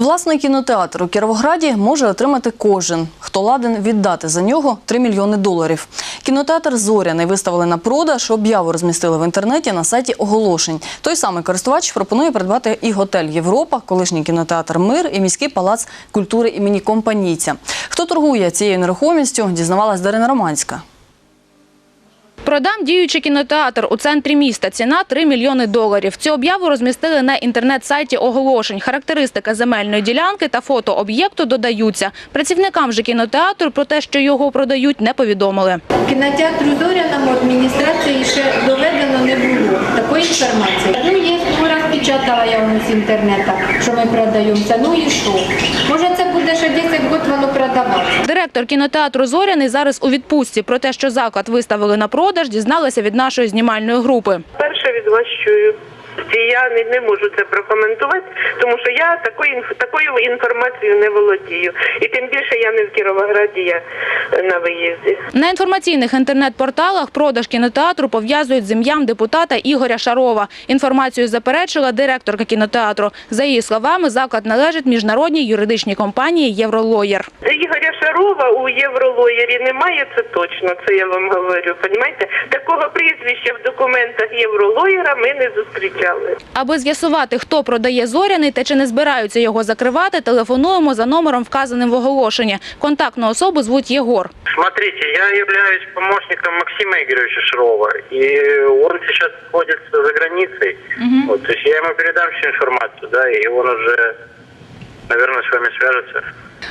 Власний кінотеатр у Кіровограді може отримати кожен, хто ладен віддати за нього 3 мільйони доларів. Кінотеатр Зоряний виставили на продаж, об'яву розмістили в інтернеті на сайті оголошень. Той самий користувач пропонує придбати і готель Європа, колишній кінотеатр Мир і міський палац культури імені Компанійця. Хто торгує цією нерухомістю, дізнавалась Дарина Романська. Продам діючий кінотеатр у центрі міста. Ціна 3 мільйони доларів. Цю об'яву розмістили на інтернет-сайті оголошень. Характеристика земельної ділянки та фото об'єкту додаються. Працівникам же кінотеатру про те, що його продають, не повідомили. Кінотеатру Зоряному адміністрації ще доведено не було такої інформації. Ну, є, розпечатала я з інтернету, що ми продаємося. Ну і що? Може, це буде ще 10 років. Директор кінотеатру Зоряний зараз у відпустці. Про те, що заклад виставили на продаж, дізналася від нашої знімальної групи. Перше від вас чую. І не, можу це прокоментувати, тому що я такою такою інформацією не володію. І тим більше я не в Кіровограді, я е, на виїзді. На інформаційних інтернет-порталах продаж кінотеатру пов'язують з ім'ям депутата Ігоря Шарова. Інформацію заперечила директорка кінотеатру. За її словами, заклад належить міжнародній юридичній компанії «Євролоєр». Ігоря Шарова у Євролоєрі немає, це точно, це я вам говорю. Понімаєте? Такого прізвища в документах Євролоєра ми не зустрічали. Аби з'ясувати, хто продає зоряний та чи не збираються його закривати, телефонуємо за номером, вказаним в оголошенні. Контактну особу звуть Єгор. Смотрите, я являюсь помощником Максима Игоревича Шарова, и он сейчас находится за границей. Вот, то есть я ему передам всю информацию, да, и он уже, наверное, с вами свяжется.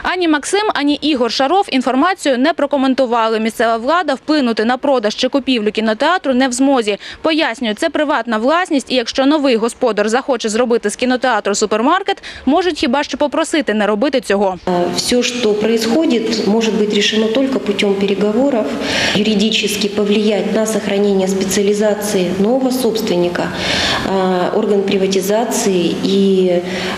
Ані Максим, ані Ігор Шаров інформацію не прокоментували. Місцева влада вплинути на продаж чи купівлю кінотеатру не в змозі. Пояснюють, це приватна власність, і якщо новий господар захоче зробити з кінотеатру супермаркет, можуть хіба що попросити не робити цього. Все, что происходит, может быть решено только путем переговоров. Юридически повлиять на сохранение специализации нового собственника э, орган приватизации и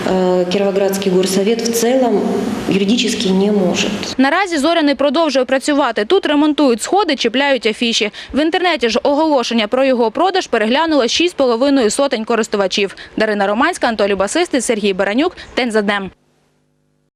э, Кировоградский горсовет в целом юридически не может. Наразі Зоряний продовжує працювати. Тут ремонтують сходи, чіпляють афіші. В інтернеті ж оголошення про його продаж переглянуло 6,5 сотень користувачів. Дарина Романська, Анатолій Басистий, Сергій Баранюк. День за днем.